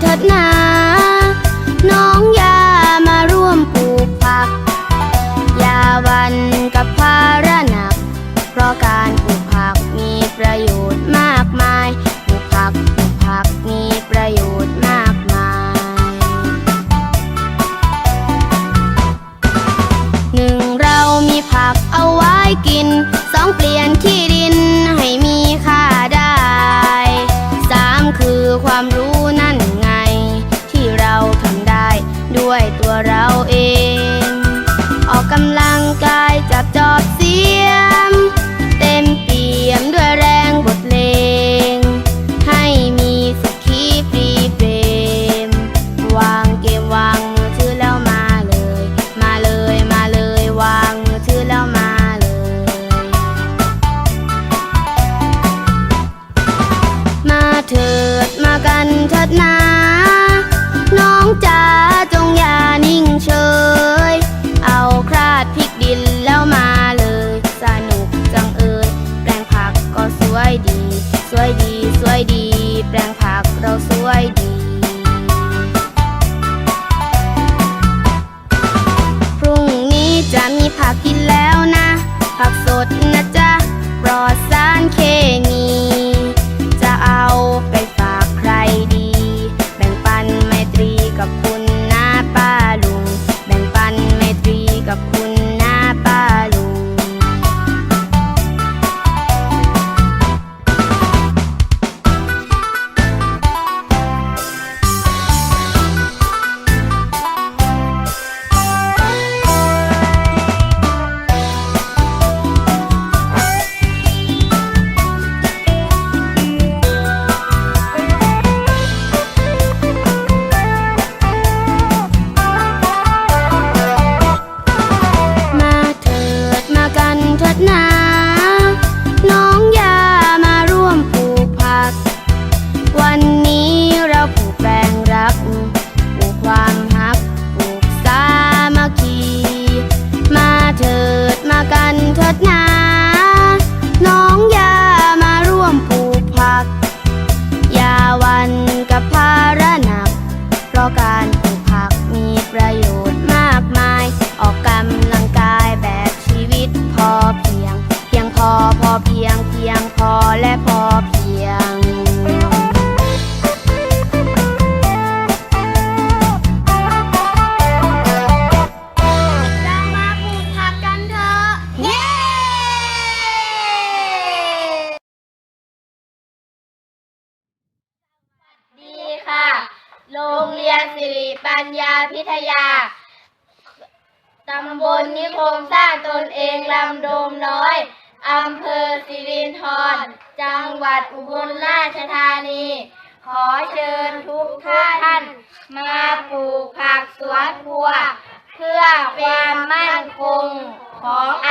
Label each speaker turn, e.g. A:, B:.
A: เถิดนา น้องยามาร่วมปลูกผัก ยาวันกับภาระหนัก เพราะการปลูกผักมีประโยชน์มากมาย ปลูกผักปลูกผักมีประโยชน์มากมายหนึ่งเรามีผักเอาไว้กินสองเปลี่ยนที่ เถิดมากันเถิดนา น้องจ๋าจงอย่านิ่งเฉย เอาคราดพริกดินแล้วมาเลย สนุกจังเอ่ยแปลงผักก็สวยดี สวยดี สวยดี แปลงผักเราสวยดี วันนี้เราปลูกแปลงรักปลูกความฮักปลูกสามัคคี มาเถิดมากันเถิดนาน้องยามาร่วมปลูกผักยาวันกับภาระหนักเพราะการ
B: โรงเรียนสิริปัญญาพิทยา ตำบลนิคมสร้างตนเองลำโดมน้อย อำเภอสิรินธร จังหวัดอุบลราชธานี ขอเชิญทุกท่าน มาปลูกผักสวนครัว เพื่อความมั่นคงของอ